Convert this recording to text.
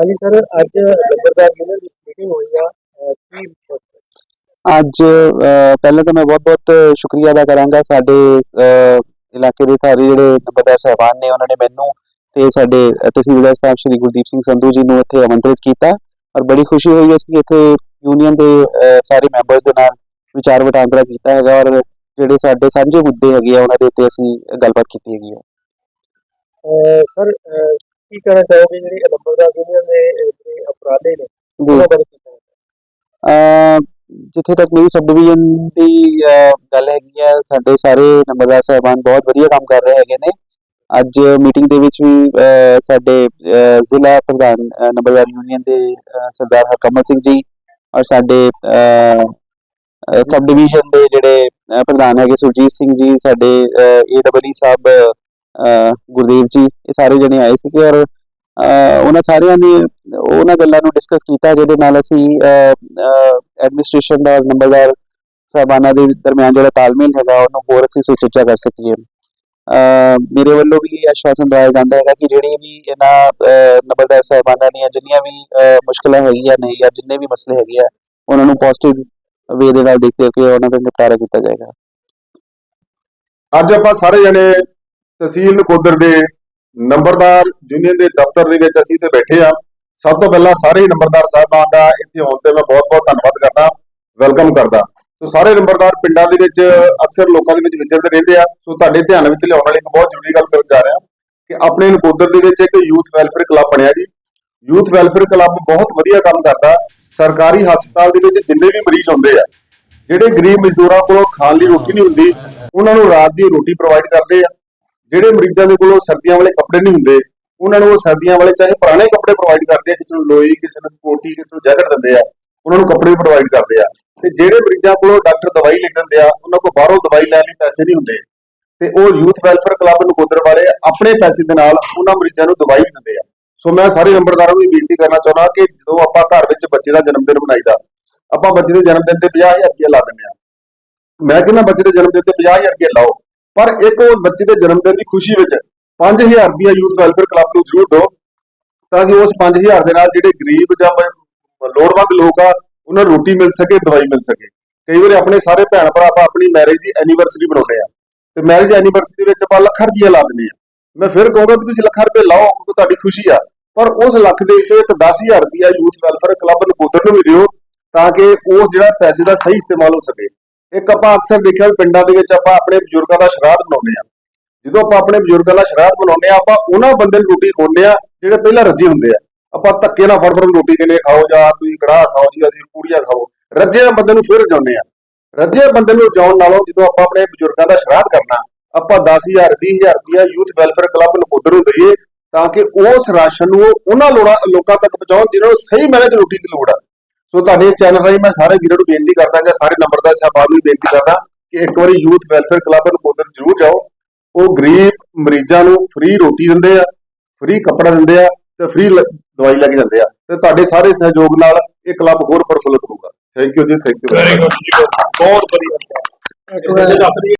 ਹਾਂਜੀ ਸਰ ਅੱਜ ਨੰਬਰਦਾਰ ਯੂਨੀਅਨ ਦੀ ਮੀਟਿੰਗ ਹੋਈ ਆ ਅਹ ਕੀ ਅੱਜ ਅਹ, ਪਹਿਲਾਂ ਤਾਂ ਮੈਂ ਬਹੁਤ-ਬਹੁਤ ਸ਼ੁਕਰੀਆ ਅਦਾ ਕਰਾਂਗਾ ਸਾਡੇ ਇਲਾਕੇ ਦੇ ਸਾਰੇ ਜਿਹੜੇ ਨੰਬਰਦਾਰ ਸਾਹਿਬਾਨ ਨੇ ਉਹਨਾਂ ਨੇ ਮੈਨੂੰ ਤੇ ਸਾਡੇ ਅਹ, ਤਹਿਸੀਲਦਾਰ ਸਾਹਿਬ ਸ਼੍ਰੀ ਗੁਰਦੀਪ ਸਿੰਘ ਸੰਧੂ ਜੀ ਨੂੰ ਇੱਥੇ ਆਮੰਤਰਿਤ ਕੀਤਾ ਔਰ ਬੜੀ ਖੁਸ਼ੀ ਹੋਈ ਅਸੀਂ ਇੱਥੇ ਯੂਨੀਅਨ ਦੇ ਸਾਰੇ ਮੈਂਬਰਸ ਦੇ ਨਾਲ ਵਿਚਾਰ ਵਟਾਂਦਰਾ ਕੀਤਾ ਹੈਗਾ ਔਰ ਜਿਹੜੇ ਸਾਡੇ ਸਾਂਝੇ ਮੁੱਦੇ ਹੈਗੇ ਆ ਉਹਨਾਂ ਦੇ ਉੱਤੇ ਅਸੀਂ ਗੱਲਬਾਤ ਕੀਤੀ ਹੈਗੀ ਆ। ਅਹ ਸਰ ਅਹ ਕੀ ਕਹਿਣਾ ਚਾਹੋਗੇ ਜਿਹੜੀ ਨੰਬਰਦਾਰ ਯੂਨੀਅਨ ਦੇ ਜਿਹੜੇ ਅਪਰਾਧੇ ਨੇ ਉਹਨਾਂ ਬਾਰੇ ਕੀ ਕਹਿਣਾ ਅਹ ਜਿੱਥੇ ਤੱਕ ਮੇਰੀ ਸਬ ਡਿਵੀਜ਼ਨ ਦੀ ਗੱਲ ਹੈਗੀ ਹੈ ਸਾਡੇ ਸਾਰੇ ਨੰਬਰਦਾਰ ਸਾਹਿਬਾਨ ਬਹੁਤ ਵਧੀਆ ਕੰਮ ਕਰ ਰਹੇ ਹੈਗੇ ਨੇ। ਅੱਜ ਮੀਟਿੰਗ ਦੇ ਵਿੱਚ ਵੀ ਸਾਡੇ ਜ਼ਿਲ੍ਹਾ ਪ੍ਰਧਾਨ ਨੰਬਰਦਾਰ ਯੂਨੀਅਨ ਦੇ ਸਰਦਾਰ ਹਰਕਮਲ ਸਿੰਘ ਜੀ ਔਰ ਸਾਡੇ ਸਬ ਡਿਵੀਜ਼ਨ ਦੇ ਜਿਹੜੇ ਪ੍ਰਧਾਨ ਹੈਗੇ ਸੁਰਜੀਤ ਸਿੰਘ ਜੀ ਸਾਡੇ ਏਡਬਲਈ ਸਾਹਿਬ ਗੁਰਦੇਵ ਜੀ ਇਹ ਸਾਰੇ ਜਣੇ ਆਏ ਸੀਗੇ ਔਰ ਉਹਨਾਂ ਸਾਰਿਆਂ ਨੇ ਉਹਨਾਂ ਗੱਲਾਂ ਨੂੰ ਡਿਸਕਸ ਕੀਤਾ ਜਿਹਦੇ ਨਾਲ ਅਸੀਂ ਐਡਮਿਨਿਸਟ੍ਰੇਸ਼ਨ ਦਾ ਨੰਬਰਦਾਰ ਸਾਹਿਬਾਨਾਂ ਦੇ ਦਰਮਿਆਨ ਜਿਹੜਾ ਤਾਲਮੇਲ ਹੈਗਾ ਉਹਨੂੰ ਹੋਰ ਅਸੀਂ ਸੁਚੱਜਾ ਕਰ ਸਕੀਏ। ਮੇਰੇ ਵੱਲੋਂ ਵੀ ਇਹ ਆਸ਼ਵਾਸਨ ਦਿਵਾਇਆ ਜਾਂਦਾ ਹੈਗਾ ਕਿ ਜਿਹੜੀ ਵੀ ਇਹਨਾਂ ਨੰਬਰਦਾਰ ਸਾਹਿਬਾਨਾਂ ਦੀਆਂ ਜਿੰਨੀਆਂ ਵੀ ਅਹ, ਮੁਸ਼ਕਲਾਂ ਹੈਗੀਆਂ ਨੇ ਜਾਂ ਜਿੰਨੇ ਵੀ ਮਸਲੇ ਹੈਗੇ ਆ ਉਹਨਾਂ ਨੂੰ ਪੋਜ਼ਿਟਿਵ ਵੇ ਦੇ ਨਾਲ ਦੇਖਦੇ ਹੋ ਉਹਨਾਂ ਦਾ ਨਿਪਟਾਰਾ ਕੀਤਾ ਜਾਏਗਾ। ਅੱਜ ਆਪਾਂ ਸਾਰੇ ਜਣੇ ਤਹਿਸੀਲ ਨਕੋਦਰ ਦੇ ਨੰਬਰਦਾਰ ਯੂਨੀਅਨ ਦੇ ਦਫ਼ਤਰ ਦੇ ਵਿੱਚ ਅਸੀਂ ਤੇ ਬੈਠੇ ਆ ਸਭ ਤੋਂ ਪਹਿਲਾਂ ਸਾਰੇ ਨੰਬਰਦਾਰ ਸਾਹਿਬਾਨ ਦਾ ਇੱਥੇ ਆਉਣ ਤੇ ਮੈਂ ਬਹੁਤ-ਬਹੁਤ ਧੰਨਵਾਦ ਕਰਦਾ, ਵੈਲਕਮ ਕਰਦਾ। ਸੋ ਸਾਰੇ ਨੰਬਰਦਾਰ ਪਿੰਡਾਂ ਦੇ ਵਿੱਚ ਅਕਸਰ ਲੋਕਾਂ ਦੇ ਵਿੱਚ ਵਿਚਰਦੇ ਰਹਿੰਦੇ ਆ। ਸੋ ਤੁਹਾਡੇ ਧਿਆਨ ਵਿੱਚ ਲਿਆਉਣ ਵਾਲੀ ਇੱਕ ਬਹੁਤ ਜ਼ਰੂਰੀ ਗੱਲ ਕਰਨ ਜਾ ਰਿਹਾ ਕਿ ਆਪਣੇ ਨਕੋਦਰ ਦੇ ਵਿੱਚ ਇੱਕ ਯੂਥ ਵੈਲਫੇਅਰ ਕਲੱਬ ਬਣਿਆ ਜੀ। ਯੂਥ ਵੈਲਫੇਅਰ ਕਲੱਬ ਬਹੁਤ ਵਧੀਆ ਕੰਮ ਕਰਦਾ। ਸਰਕਾਰੀ ਹਸਪਤਾਲ ਦੇ ਵਿੱਚ ਜਿੰਨੇ ਵੀ ਮਰੀਜ਼ ਹੁੰਦੇ ਆ, ਜਿਹੜੇ ਗਰੀਬ ਮਜ਼ਦੂਰਾਂ ਕੋਲੋਂ ਖਾਣ ਲਈ ਰੋਟੀ ਨਹੀਂ ਹੁੰਦੀ, ਉਹਨਾਂ ਨੂੰ ਰਾਤ ਦੀ ਰੋਟੀ ਪ੍ਰੋਵਾਈਡ ਕਰਦੇ ਆ। ਜਿਹੜੇ ਮਰੀਜ਼ਾਂ ਦੇ ਕੋਲੋਂ ਸਰਦੀਆਂ ਵਾਲੇ ਕੱਪੜੇ ਨਹੀਂ ਹੁੰਦੇ, ਉਹਨਾਂ ਨੂੰ ਉਹ ਸਰਦੀਆਂ ਵਾਲੇ ਚਾਹੇ ਪੁਰਾਣੇ ਕੱਪੜੇ ਪ੍ਰੋਵਾਈਡ ਕਰਦੇ ਆ, ਕਿਸੇ ਨੂੰ ਲੋਈ, ਕਿਸੇ ਨੂੰ ਕੋਟੀ, ਕਿਸੇ ਨੂੰ ਜੈਕਟ ਦਿੰਦੇ ਆ, ਉਹਨਾਂ ਨੂੰ ਕੱਪੜੇ ਪ੍ਰੋਵਾਈਡ ਕਰਦੇ ਆ। ਤੇ ਜਿਹੜੇ ਮਰੀਜ਼ਾਂ ਕੋਲੋਂ ਡਾਕਟਰ ਦਵਾਈ ਲਿਖ ਦਿੰਦੇ ਆ, ਉਹਨਾਂ ਕੋਲ ਬਾਹਰੋਂ ਦਵਾਈ ਲੈਣ ਲਈ ਪੈਸੇ ਨਹੀਂ ਹੁੰਦੇ। ਤੇ ਉਹ ਯੂਥ ਵੈਲਫੇਅਰ ਕਲੱਬ ਨਕੋਦਰ ਵਾਲੇ ਆਪਣੇ ਪੈਸੇ ਦੇ ਨਾਲ ਉਹਨਾਂ ਮਰੀਜ਼ਾਂ ਨੂੰ ਦਵਾਈ ਵੀ ਦਿੰਦੇ ਆ। ਸੋ ਮੈਂ ਸਾਰੇ ਨੰਬਰਦਾਰਾਂ ਨੂੰ ਬੇਨਤੀ ਕਰਨਾ ਚਾਹੁੰਦਾ ਕਿ ਜਦੋਂ ਆਪਾਂ ਘਰ ਵਿੱਚ ਬੱਚੇ ਦਾ ਜਨਮ ਦਿਨ ਮਨਾਈਦਾ, ਆਪਾਂ ਬੱਚੇ ਦੇ ਜਨਮ ਦਿਨ ਤੇ 50000 ਰੁਪਏ ਲਾ ਦਿੰਦੇ ਆ। ਮੈਂ ਕਹਿੰਦਾ ਬੱਚੇ ਦੇ ਜਨਮ ਦਿਨ ਤੇ 50000 ਰੁਪਏ ਲਾਓ। ਪਰ ਇੱਕ ਉਹ ਬੱਚੇ ਦੇ ਜਨਮ ਦਿਨ ਦੀ ਖੁਸ਼ੀ ਵਿੱਚ 5000 ਰੁਪਏ ਯੂਥ ਵੈਲਫੇਅਰ ਕਲੱਬ ਨੂੰ ਜ਼ਰੂਰ ਦਿਓ, ਤਾਂ ਕਿ ਉਸ 5000 ਦੇ ਨਾਲ ਜਿਹੜੇ ਗਰੀਬ ਜਾਂ ਲੋੜਵੰਦ ਲੋਕ ਆ, ਉਹਨਾਂ ਨੂੰ ਰੋਟੀ ਮਿਲ ਸਕੇ, ਦਵਾਈ ਮਿਲ ਸਕੇ। ਕਈ ਵਾਰੀ ਆਪਣੇ ਸਾਰੇ ਭੈਣ ਭਰਾ ਆਪਾਂ ਆਪਣੀ ਮੈਰਿਜ ਦੀ ਐਨੀਵਰਸਰੀ ਬਣਾਉਂਦੇ ਆ। ਤੇ ਮੈਰਿਜ ਐਨੀਵਰਸਰੀ ਵਿੱਚ ਆਪਾਂ ਲੱਖਾਂ ਰੁਪਏ ਲਾ ਦਿੰਦੇ ਆ। ਮੈਂ ਫਿਰ ਕਹੂੰਗਾ ਵੀ ਤੁਸੀਂ ਲੱਖਾਂ ਰੁਪਏ ਲਾਓ ਕਿਉਂਕਿ ਤੁਹਾਡੀ ਖੁਸ਼ੀ ਆ। ਪਰ ਉਸ ਲੱਖ ਦੇ ਵਿੱਚੋਂ ਇੱਕ 10000 ਰੁਪਏ ਯੂਥ ਵੈਲਫੇਅਰ ਕਲੱਬ ਨਕੋਦਰ ਨੂੰ ਵੀ ਦਿਓ, ਤਾਂ ਕਿ ਉਹ ਜਿਹੜਾ ਪੈਸੇ ਦਾ ਸਹੀ ਇਸਤੇਮਾਲ ਹੋ ਸਕੇ। ਇੱਕ ਆਪਾਂ ਅਕਸਰ ਦੇਖਿਆ ਵੀ ਪਿੰਡਾਂ ਦੇ ਵਿੱਚ ਆਪਾਂ ਆਪਣੇ ਬਜ਼ੁਰਗਾਂ ਦਾ ਸ਼ਰਾਧ ਬਣਾਉਂਦੇ ਆ ਜਦੋਂ ਆਪਾਂ ਆਪਣੇ ਬਜ਼ੁਰਗਾਂ ਦਾ ਸ਼ਰਾਧ ਬਣਾਉਂਦੇ ਆ ਆਪਾਂ ਉਹਨਾਂ ਬੰਦੇ ਨੂੰ ਰੋਟੀ ਖਵਾਉਂਦੇ ਆ ਜਿਹੜੇ ਪਹਿਲਾਂ ਰੱਜੇ ਹੁੰਦੇ ਆ। ਆਪਾਂ ਧੱਕੇ ਨਾਲ ਫੜ ਫੜ ਰੋਟੀ ਕਹਿੰਦੇ ਖਾਓ ਜਾਂ ਤੁਸੀਂ ਕੜਾਹ ਖਾਓ ਜੀ, ਅਸੀਂ ਪੂੜੀਆਂ ਖਾਓ। ਰੱਜੇ ਬੰਦੇ ਨੂੰ ਫਿਰ ਰਜਾਉਂਦੇ ਆ ਰੱਜੇ ਬੰਦੇ ਨੂੰ ਰਜਾਉਣ ਨਾਲੋਂ ਜਦੋਂ ਆਪਾਂ ਆਪਣੇ ਬਜ਼ੁਰਗਾਂ ਦਾ ਸ਼ਰਾਧ ਕਰਨਾ, ਆਪਾਂ 10000 20000 ਰੁਪਇਆ ਯੂਥ ਵੈਲਫੇਅਰ ਕਲੱਬ ਨੂੰ ਉਧਰ ਨੂੰ ਦਈਏ, ਤਾਂ ਕਿ ਉਸ ਰਾਸ਼ਨ ਨੂੰ ਉਹਨਾਂ ਲੋੜਾਂ, ਲੋਕਾਂ ਤੱਕ ਪਹੁੰਚਾਉਣ ਜਿਨ੍ਹਾਂ ਨੂੰ ਸਹੀ ਮੈਨੇ ਚ ਰੋਟੀ ਦੀ ਲੋੜ ਆ। ਸੋ ਤੁਹਾਡੇ ਇਸ ਚੈਨਲ ਰਾਹੀਂ ਮੈਂ ਸਾਰੇ ਵੀਰਾਂ ਨੂੰ ਬੇਨਤੀ ਕਰਦਾ ਜਾਂ ਸਾਰੇ ਨੰਬਰਦਾਰ ਸਾਹਿਬਾਨ ਨੂੰ ਬੇਨਤੀ ਕਰਦਾ ਕਿ ਇੱਕ ਵਾਰੀ ਯੂਥ ਵੈਲਫੇਅਰ ਕਲੱਬ ਨੂੰ ਉਧਰ ਜ਼ਰੂਰ ਜਾਓ। ਉਹ ਗਰੀਬ ਮਰੀਜ਼ਾਂ ਨੂੰ ਫ੍ਰੀ ਰੋਟੀ ਦਿੰਦੇ ਆ ਫ੍ਰੀ ਕੱਪੜਾ ਦਿੰਦੇ ਆ ਤੇ ਫ੍ਰੀ ਦਵਾਈ ਲੈ ਕੇ ਜਾਂਦੇ ਆ। ਤੇ ਤੁਹਾਡੇ ਸਾਰੇ ਸਹਿਯੋਗ ਨਾਲ ਇਹ ਕਲੱਬ ਹੋਰ ਪ੍ਰਫੁੱਲਤ ਹੋਊਗਾ ਥੈਂਕ ਯੂ ਜੀ ਥੈਂਕ ਯੂ ਵੈਰੀ ਗੁੱਡ ਜੀ ਬਹੁਤ ਵਧੀਆ।